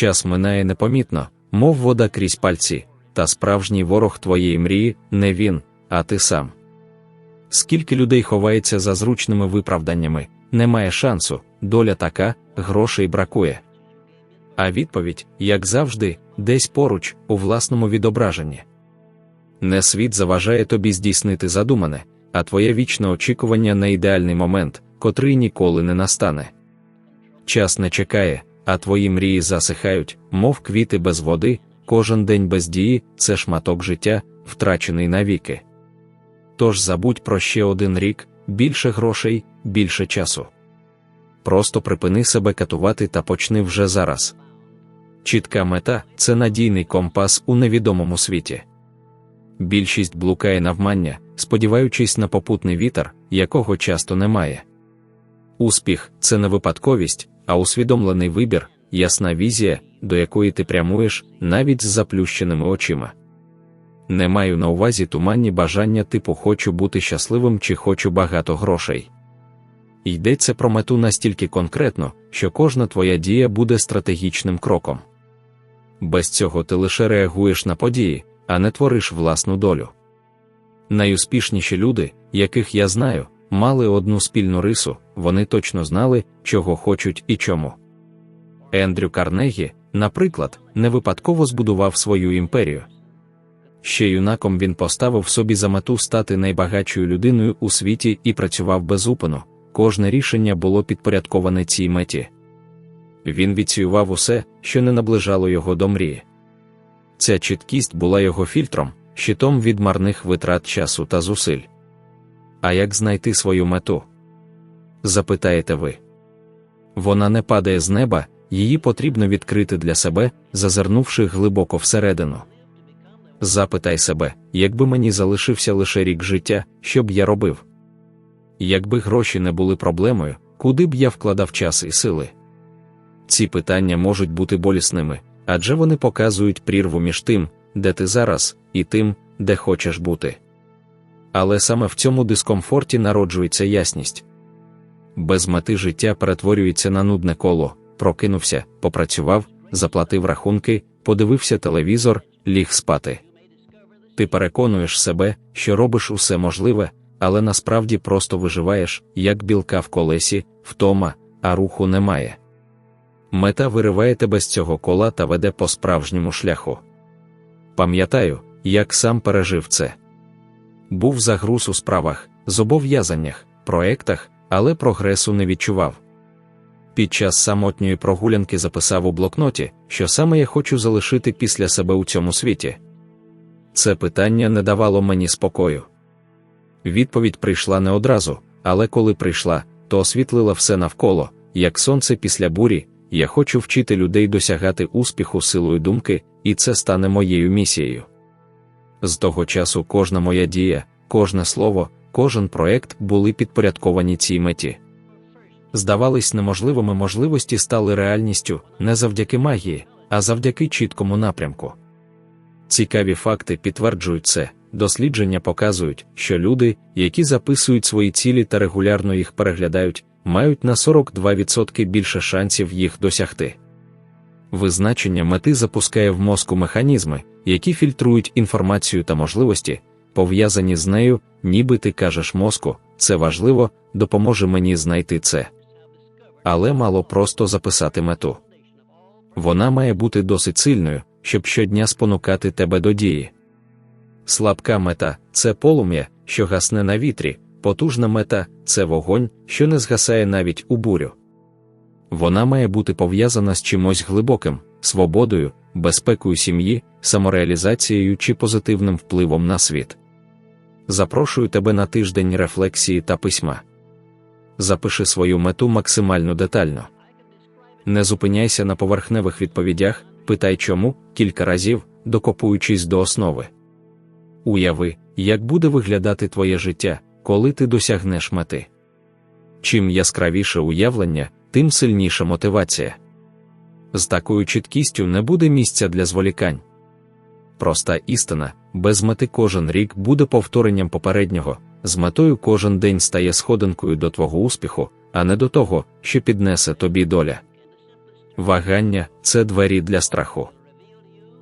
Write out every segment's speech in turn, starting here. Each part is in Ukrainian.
Час минає непомітно, мов вода крізь пальці, та справжній ворог твоєї мрії не він, а ти сам. Скільки людей ховається за зручними виправданнями, немає шансу, доля така, грошей бракує. А відповідь, як завжди, десь поруч, у власному відображенні. Не світ заважає тобі здійснити задумане, а твоє вічне очікування на ідеальний момент, котрий ніколи не настане. Час не чекає, а твої мрії засихають, мов квіти без води, кожен день без дії це шматок життя, втрачений навіки. Тож забудь про ще один рік, більше грошей, більше часу. Просто припини себе катувати та почни вже зараз. Чітка мета це надійний компас у невідомому світі. Більшість блукає навмання, сподіваючись на попутний вітер, якого часто немає. Успіх це не випадковість, а усвідомлений вибір, ясна візія, до якої ти прямуєш, навіть з заплющеними очима. Не маю на увазі туманні бажання типу хочу бути щасливим чи хочу багато грошей. Йдеться про мету настільки конкретно, що кожна твоя дія буде стратегічним кроком. Без цього ти лише реагуєш на події, а не твориш власну долю. Найуспішніші люди, яких я знаю, мали одну спільну рису, вони точно знали, чого хочуть і чому. Ендрю Карнегі, наприклад, не випадково збудував свою імперію. Ще юнаком він поставив собі за мету стати найбагатшою людиною у світі і працював без упину, кожне рішення було підпорядковане цій меті. Він відсіював усе, що не наближало його до мрії. Ця чіткість була його фільтром, щитом від марних витрат часу та зусиль. А як знайти свою мету? Запитаєте ви. Вона не падає з неба, її потрібно відкрити для себе, зазирнувши глибоко всередину. Запитай себе, якби мені залишився лише рік життя, що б я робив? Якби гроші не були проблемою, куди б я вкладав час і сили? Ці питання можуть бути болісними, адже вони показують прірву між тим, де ти зараз, і тим, де хочеш бути. Але саме в цьому дискомфорті народжується ясність. Без мети життя перетворюється на нудне коло, прокинувся, попрацював, заплатив рахунки, подивився телевізор, ліг спати. Ти переконуєш себе, що робиш усе можливе, але насправді просто виживаєш, як білка в колесі, втома, а руху немає. Мета вириває тебе з цього кола та веде по справжньому шляху. Пам'ятаю, як сам пережив це. Був загруз у справах, зобов'язаннях, проектах, але прогресу не відчував. Під час самотньої прогулянки записав у блокноті, що саме я хочу залишити після себе у цьому світі. Це питання не давало мені спокою. Відповідь прийшла не одразу, але коли прийшла, то освітлила все навколо, як сонце після бурі, я хочу вчити людей досягати успіху силою думки, і це стане моєю місією. З того часу кожна моя дія, кожне слово, кожен проект були підпорядковані цій меті. Здавались неможливими можливості стали реальністю не завдяки магії, а завдяки чіткому напрямку. Цікаві факти підтверджують це, дослідження показують, що люди, які записують свої цілі та регулярно їх переглядають, мають на 42% більше шансів їх досягти. Визначення мети запускає в мозку механізми, які фільтрують інформацію та можливості, пов'язані з нею, ніби ти кажеш мозку, це важливо, допоможе мені знайти це. Але мало просто записати мету. Вона має бути досить сильною, щоб щодня спонукати тебе до дії. Слабка мета це полум'я, що гасне на вітрі, потужна мета це вогонь, що не згасає навіть у бурю. Вона має бути пов'язана з чимось глибоким, свободою, безпекою сім'ї, самореалізацією чи позитивним впливом на світ. Запрошую тебе на тиждень рефлексії та письма. Запиши свою мету максимально детально. Не зупиняйся на поверхневих відповідях, питай чому кілька разів, докопуючись до основи. Уяви, як буде виглядати твоє життя, коли ти досягнеш мети. Чим яскравіше уявлення, тим сильніша мотивація. З такою чіткістю не буде місця для зволікань. Проста істина, без мети кожен рік буде повторенням попереднього, з метою кожен день стає сходинкою до твого успіху, а не до того, що піднесе тобі доля. Вагання це двері для страху.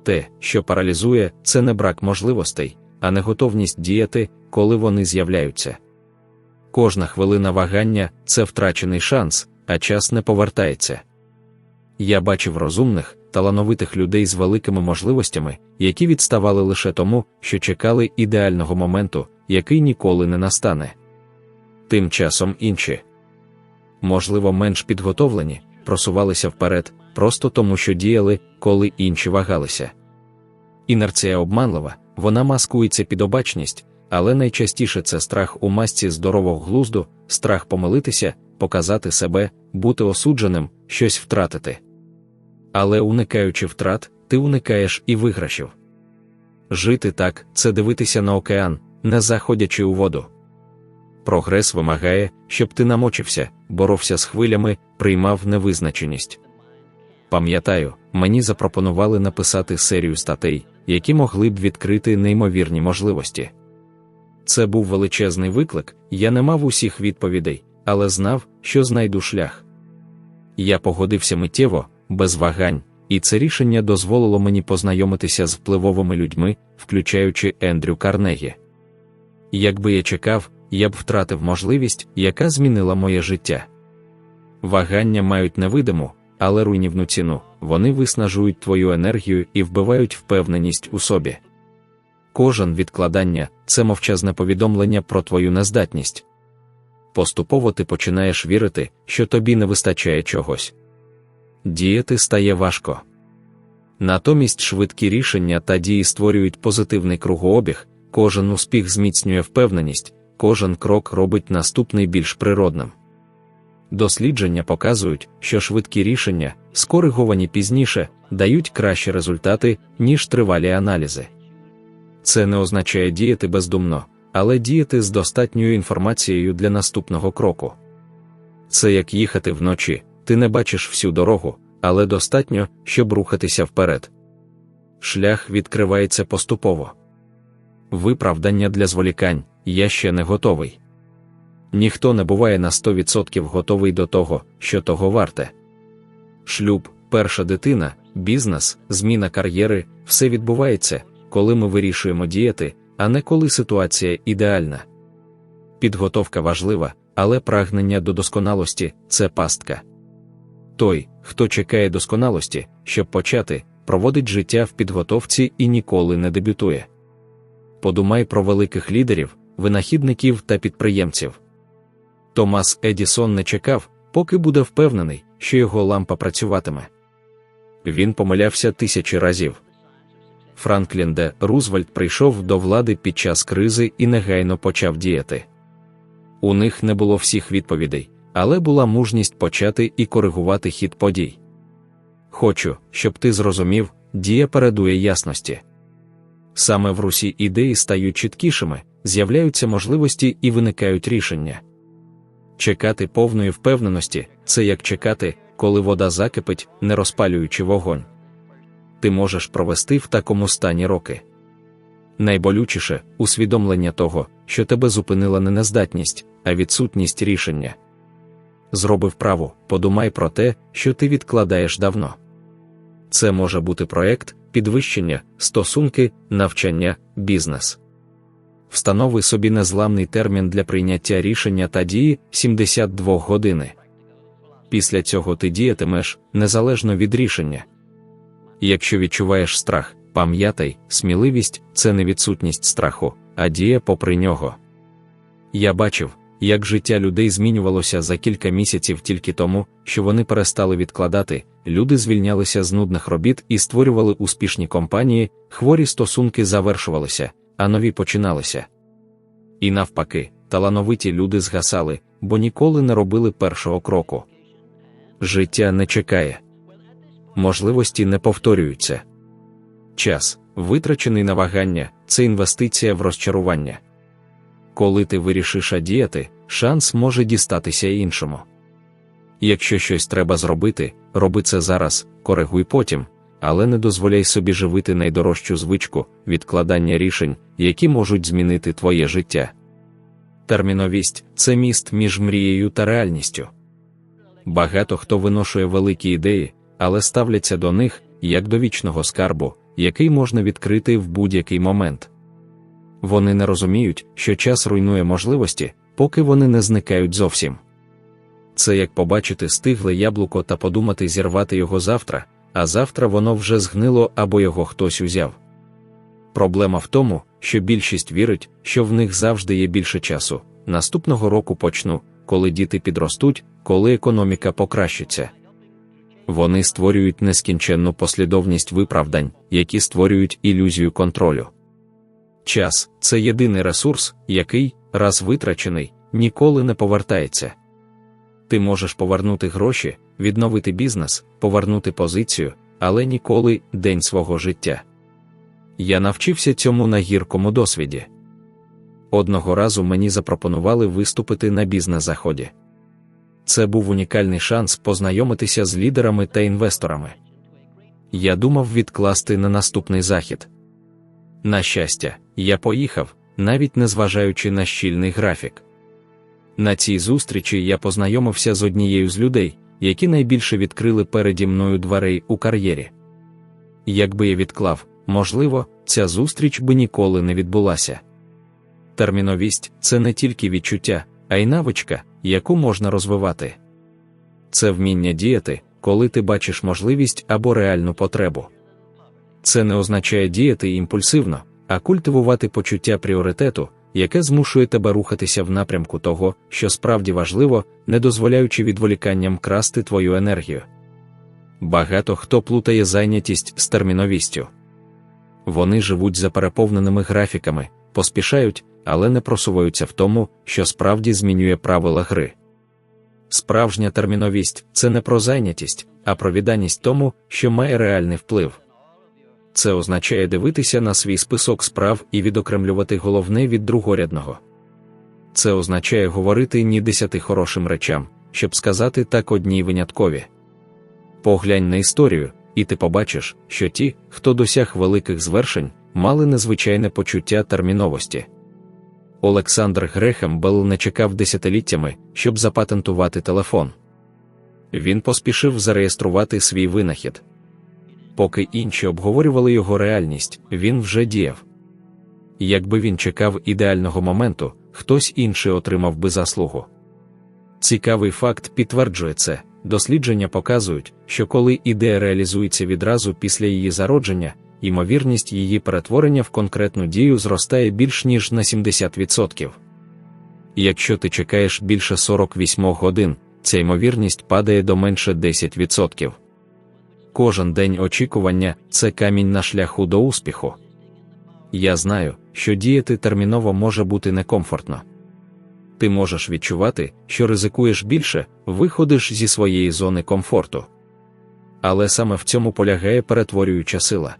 Те, що паралізує, це не брак можливостей, а не готовність діяти, коли вони з'являються. Кожна хвилина вагання це втрачений шанс, а час не повертається. Я бачив розумних, талановитих людей з великими можливостями, які відставали лише тому, що чекали ідеального моменту, який ніколи не настане. Тим часом інші, можливо, менш підготовлені, просувалися вперед, просто тому, що діяли, коли інші вагалися. Інерція обманлива, вона маскується під обачність, але найчастіше це страх у масці здорового глузду, страх помилитися, показати себе, бути осудженим, щось втратити. Але уникаючи втрат, ти уникаєш і виграшів. Жити так це дивитися на океан, не заходячи у воду. Прогрес вимагає, щоб ти намочився, боровся з хвилями, приймав невизначеність. Пам'ятаю, мені запропонували написати серію статей, які могли б відкрити неймовірні можливості. Це був величезний виклик, я не мав усіх відповідей, але знав, що знайду шлях. Я погодився миттєво, без вагань, і це рішення дозволило мені познайомитися з впливовими людьми, включаючи Ендрю Карнегі. Якби я чекав, я б втратив можливість, яка змінила моє життя. Вагання мають невидиму, але руйнівну ціну, вони виснажують твою енергію і вбивають впевненість у собі. Кожен відкладання це мовчазне повідомлення про твою нездатність. Поступово ти починаєш вірити, що тобі не вистачає чогось. Діяти стає важко. Натомість швидкі рішення та дії створюють позитивний кругообіг, кожен успіх зміцнює впевненість, кожен крок робить наступний більш природним. Дослідження показують, що швидкі рішення, скориговані пізніше, дають кращі результати, ніж тривалі аналізи. Це не означає діяти бездумно, але діяти з достатньою інформацією для наступного кроку. Це як їхати вночі, ти не бачиш всю дорогу, але достатньо, щоб рухатися вперед. Шлях відкривається поступово. Виправдання для зволікань я ще не готовий. Ніхто не буває на 100% готовий до того, що того варте. Шлюб, перша дитина, бізнес, зміна кар'єри все відбувається, коли ми вирішуємо діяти, а не коли ситуація ідеальна. Підготовка важлива, але прагнення до досконалості це пастка. Той, хто чекає досконалості, щоб почати, проводить життя в підготовці і ніколи не дебютує. Подумай про великих лідерів, винахідників та підприємців. Томас Едісон не чекав, поки буде впевнений, що його лампа працюватиме. Він помилявся тисячі разів. Франклін Де Рузвельт прийшов до влади під час кризи і негайно почав діяти. У них не було всіх відповідей, але була мужність почати і коригувати хід подій. Хочу, щоб ти зрозумів, дія передує ясності. Саме в Русі ідеї стають чіткішими, з'являються можливості і виникають рішення. Чекати повної впевненості це як чекати, коли вода закипить, не розпалюючи вогонь. Ти можеш провести в такому стані роки. Найболючіше усвідомлення того, що тебе зупинила не нездатність, а відсутність рішення. Зроби вправу, подумай про те, що ти відкладаєш давно. Це може бути проект, підвищення, стосунки, навчання, бізнес. Встанови собі незламний термін для прийняття рішення та дії 72 години. Після цього ти діятимеш незалежно від рішення. Якщо відчуваєш страх, пам'ятай, сміливість це не відсутність страху, а дія попри нього. Я бачив, як життя людей змінювалося за кілька місяців тільки тому, що вони перестали відкладати, люди звільнялися з нудних робіт і створювали успішні компанії, хворі стосунки завершувалися, а нові починалися. І навпаки, талановиті люди згасали, бо ніколи не робили першого кроку. Життя не чекає, можливості не повторюються. Час, витрачений на вагання, це інвестиція в розчарування. Коли ти вирішиш діяти, шанс може дістатися іншому. Якщо щось треба зробити, роби це зараз, коригуй потім, але не дозволяй собі живити найдорожчу звичку відкладання рішень, які можуть змінити твоє життя. Терміновість це міст між мрією та реальністю. Багато хто виношує великі ідеї, але ставляться до них як до вічного скарбу, який можна відкрити в будь-який момент. Вони не розуміють, що час руйнує можливості, поки вони не зникають зовсім. Це як побачити стигле яблуко та подумати зірвати його завтра, а завтра воно вже згнило або його хтось узяв. Проблема в тому, що більшість вірить, що в них завжди є більше часу. Наступного року почну, коли діти підростуть, коли економіка покращиться. Вони створюють нескінченну послідовність виправдань, які створюють ілюзію контролю. Час це єдиний ресурс, який, раз витрачений, ніколи не повертається. Ти можеш повернути гроші, відновити бізнес, повернути позицію, але ніколи день свого життя. Я навчився цьому на гіркому досвіді. Одного разу мені запропонували виступити на бізнес-заході. Це був унікальний шанс познайомитися з лідерами та інвесторами. Я думав відкласти на наступний захід. На щастя, я поїхав, навіть не зважаючи на щільний графік. На цій зустрічі я познайомився з однією з людей, які найбільше відкрили переді мною дверей у кар'єрі. Якби я відклав, можливо, ця зустріч би ніколи не відбулася. Терміновість це не тільки відчуття, а й навичка, яку можна розвивати. Це вміння діяти, коли ти бачиш можливість або реальну потребу. Це не означає діяти імпульсивно, а культивувати почуття пріоритету, яке змушує тебе рухатися в напрямку того, що справді важливо, не дозволяючи відволіканням красти твою енергію. Багато хто плутає зайнятість з терміновістю. Вони живуть за переповненими графіками, поспішають, але не просуваються в тому, що справді змінює правила гри. Справжня терміновість це не про зайнятість, а про відданість тому, що має реальний вплив. Це означає дивитися на свій список справ і відокремлювати головне від другорядного. Це означає говорити ні десяти хорошим речам, щоб сказати так одній виняткові. Поглянь на історію, і ти побачиш, що ті, хто досяг великих звершень, мали незвичайне почуття терміновості. Олександр Грехем Белл не чекав десятиліттями, щоб запатентувати телефон. Він поспішив зареєструвати свій винахід. Поки інші обговорювали його реальність, він вже діяв. Якби він чекав ідеального моменту, хтось інший отримав би заслугу. Цікавий факт підтверджує це. Дослідження показують, що коли ідея реалізується відразу після її зародження, ймовірність її перетворення в конкретну дію зростає більш ніж на 70%. Якщо ти чекаєш більше 48 годин, ця ймовірність падає до менше 10%. Кожен день очікування це камінь на шляху до успіху. Я знаю, що діяти терміново може бути некомфортно. Ти можеш відчувати, що ризикуєш більше, виходиш зі своєї зони комфорту. Але саме в цьому полягає перетворююча сила.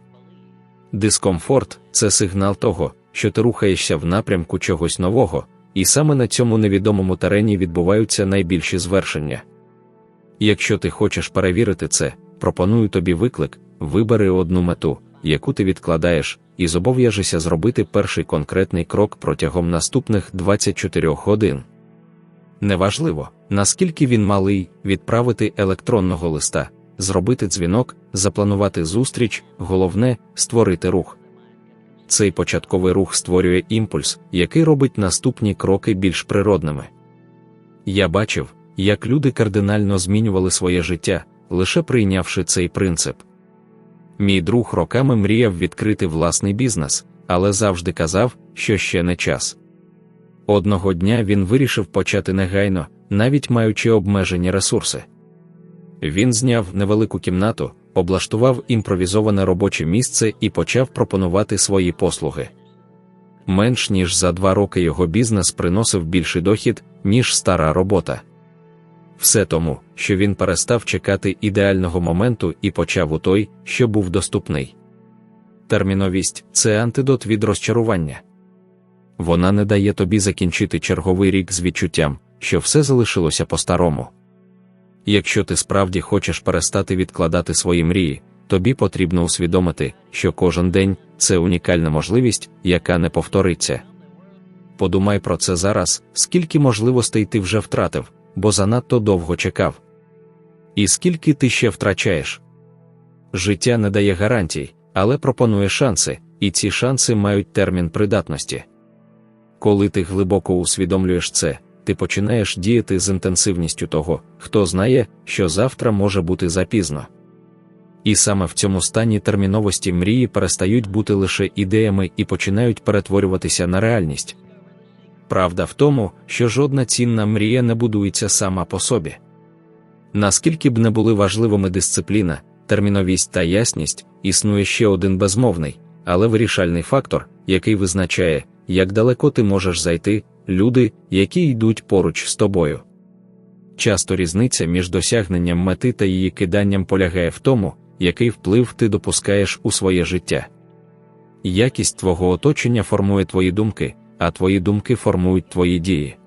Дискомфорт це сигнал того, що ти рухаєшся в напрямку чогось нового, і саме на цьому невідомому терені відбуваються найбільші звершення. Якщо ти хочеш перевірити це, пропоную тобі виклик, вибери одну мету, яку ти відкладаєш, і зобов'яжешся зробити перший конкретний крок протягом наступних 24 годин. Неважливо, наскільки він малий, відправити електронного листа, зробити дзвінок, запланувати зустріч, головне створити рух. Цей початковий рух створює імпульс, який робить наступні кроки більш природними. Я бачив, як люди кардинально змінювали своє життя, лише прийнявши цей принцип. Мій друг роками мріяв відкрити власний бізнес, але завжди казав, що ще не час. Одного дня він вирішив почати негайно, навіть маючи обмежені ресурси. Він зняв невелику кімнату, облаштував імпровізоване робоче місце і почав пропонувати свої послуги. Менш ніж за два роки його бізнес приносив більший дохід, ніж стара робота. Все тому, що він перестав чекати ідеального моменту і почав у той, що був доступний. Терміновість це антидот від розчарування. Вона не дає тобі закінчити черговий рік з відчуттям, що все залишилося по-старому. Якщо ти справді хочеш перестати відкладати свої мрії, тобі потрібно усвідомити, що кожен день це унікальна можливість, яка не повториться. Подумай про це зараз, скільки можливостей ти вже втратив, бо занадто довго чекав. І скільки ти ще втрачаєш, Життя не дає гарантій, але пропонує шанси, і ці шанси мають термін придатності. Коли ти глибоко усвідомлюєш це, ти починаєш діяти з інтенсивністю того, хто знає, що завтра може бути запізно. І саме в цьому стані терміновості мрії перестають бути лише ідеями і починають перетворюватися на реальність. Правда в тому, що жодна цінна мрія не будується сама по собі. Наскільки б не були важливими дисципліна, терміновість та ясність, існує ще один безмовний, але вирішальний фактор, який визначає, як далеко ти можеш зайти, люди, які йдуть поруч з тобою. Часто різниця між досягненням мети та її киданням полягає в тому, який вплив ти допускаєш у своє життя. Якість твого оточення формує твої думки, а твої думки формують твої дії.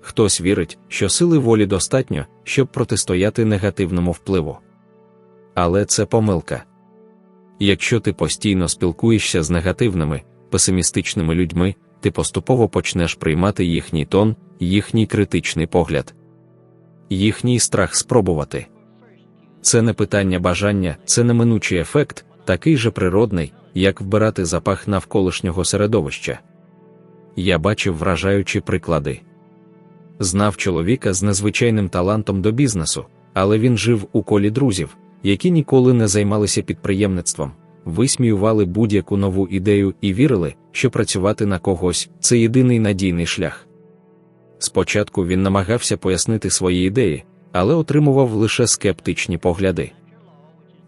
Хтось вірить, що сили волі достатньо, щоб протистояти негативному впливу. Але це помилка. Якщо ти постійно спілкуєшся з негативними, песимістичними людьми, ти поступово почнеш приймати їхній тон, їхній критичний погляд, їхній страх спробувати. Це не питання бажання, це неминучий ефект, такий же природний, як вбирати запах навколишнього середовища. Я бачив вражаючі приклади. Знав чоловіка з незвичайним талантом до бізнесу, але він жив у колі друзів, які ніколи не займалися підприємництвом, висміювали будь-яку нову ідею і вірили, що працювати на когось це єдиний надійний шлях. Спочатку він намагався пояснити свої ідеї, але отримував лише скептичні погляди.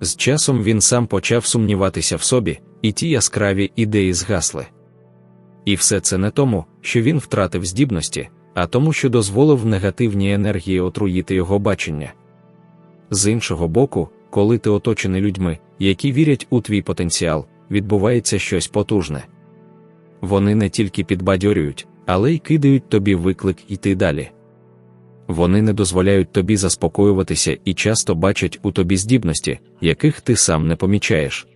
З часом він сам почав сумніватися в собі, і ті яскраві ідеї згасли. І все це не тому, що він втратив здібності, а тому, що дозволив негативній енергії отруїти його бачення. З іншого боку, коли ти оточений людьми, які вірять у твій потенціал, відбувається щось потужне. Вони не тільки підбадьорюють, але й кидають тобі виклик іти далі. Вони не дозволяють тобі заспокоюватися і часто бачать у тобі здібності, яких ти сам не помічаєш.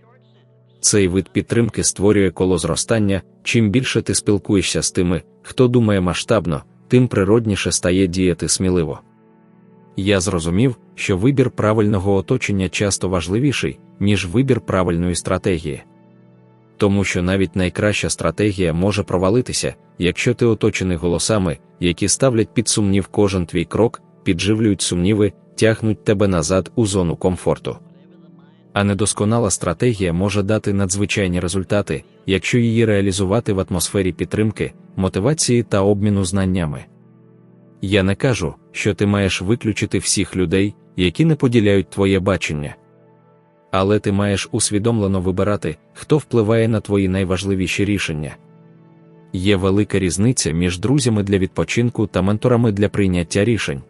Цей вид підтримки створює коло зростання, чим більше ти спілкуєшся з тими, хто думає масштабно, тим природніше стає діяти сміливо. Я зрозумів, що вибір правильного оточення часто важливіший, ніж вибір правильної стратегії. Тому що навіть найкраща стратегія може провалитися, якщо ти оточений голосами, які ставлять під сумнів кожен твій крок, підживлюють сумніви, тягнуть тебе назад у зону комфорту. А недосконала стратегія може дати надзвичайні результати, якщо її реалізувати в атмосфері підтримки, мотивації та обміну знаннями. Я не кажу, що ти маєш виключити всіх людей, які не поділяють твоє бачення. Але ти маєш усвідомлено вибирати, хто впливає на твої найважливіші рішення. Є велика різниця між друзями для відпочинку та менторами для прийняття рішень.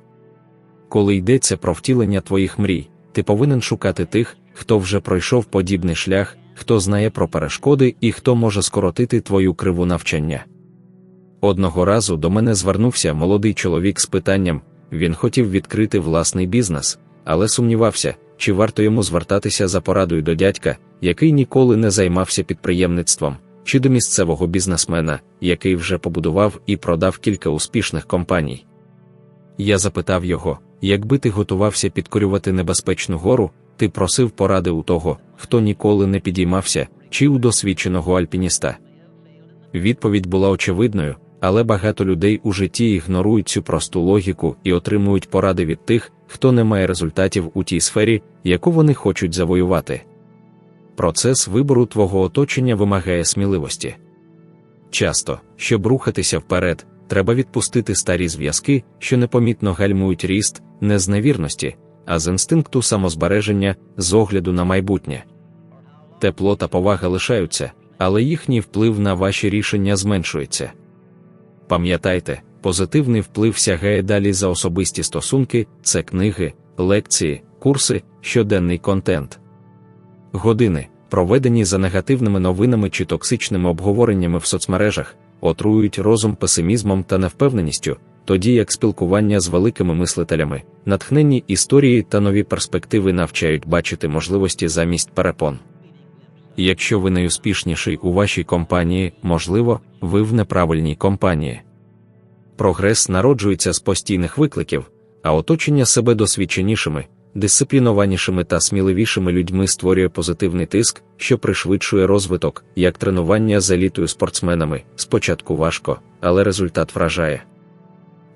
Коли йдеться про втілення твоїх мрій, ти повинен шукати тих, хто вже пройшов подібний шлях, хто знає про перешкоди і хто може скоротити твою криву навчання. Одного разу до мене звернувся молодий чоловік з питанням він хотів відкрити власний бізнес, але сумнівався, чи варто йому звертатися за порадою до дядька, який ніколи не займався підприємництвом, чи до місцевого бізнесмена, який вже побудував і продав кілька успішних компаній. Я запитав його, якби ти готувався підкорювати небезпечну гору, ти просив поради у того, хто ніколи не підіймався, чи у досвідченого альпініста. Відповідь була очевидною, але багато людей у житті ігнорують цю просту логіку і отримують поради від тих, хто не має результатів у тій сфері, яку вони хочуть завоювати. Процес вибору твого оточення вимагає сміливості. Часто, щоб рухатися вперед, треба відпустити старі зв'язки, що непомітно гальмують ріст, не з невірності, а з інстинкту самозбереження, з огляду на майбутнє. Тепло та повага лишаються, але їхній вплив на ваші рішення зменшується. Пам'ятайте, позитивний вплив сягає далі за особисті стосунки, це книги, лекції, курси, щоденний контент. Години, проведені за негативними новинами чи токсичними обговореннями в соцмережах, отруюють розум песимізмом та невпевненістю, тоді як спілкування з великими мислителями, натхненні історії та нові перспективи навчають бачити можливості замість перепон. Якщо ви найуспішніший у вашій компанії, можливо, ви в неправильній компанії. Прогрес народжується з постійних викликів, а оточення себе досвідченішими, дисциплінованішими та сміливішими людьми створює позитивний тиск, що пришвидшує розвиток, як тренування з елітою спортсменами. Спочатку важко, але результат вражає.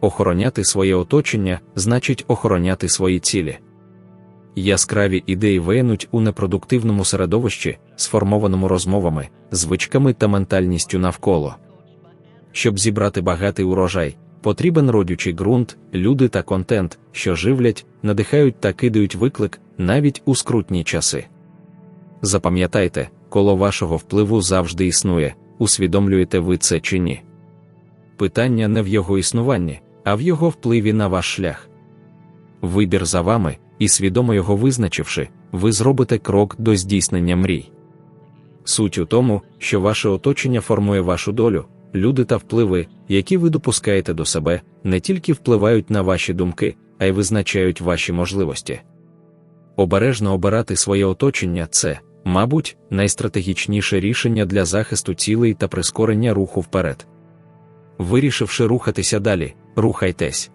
Охороняти своє оточення значить охороняти свої цілі. Яскраві ідеї виянуть у непродуктивному середовищі, сформованому розмовами, звичками та ментальністю навколо. Щоб зібрати багатий урожай, потрібен родючий ґрунт, люди та контент, що живлять, надихають та кидають виклик навіть у скрутні часи. Запам'ятайте, коло вашого впливу завжди існує, усвідомлюєте ви це чи ні. Питання не в його існуванні, а в його впливі на ваш шлях. Вибір за вами, і свідомо його визначивши, ви зробите крок до здійснення мрій. Суть у тому, що ваше оточення формує вашу долю, люди та впливи, які ви допускаєте до себе, не тільки впливають на ваші думки, а й визначають ваші можливості. Обережно обирати своє оточення це, мабуть, найстратегічніше рішення для захисту цілей та прискорення руху вперед. Вирішивши рухатися далі, рухайтесь.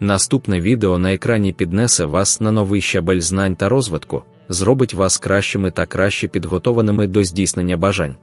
Наступне відео на екрані піднесе вас на новий щабель знань та розвитку, зробить вас кращими та краще підготованими до здійснення бажань.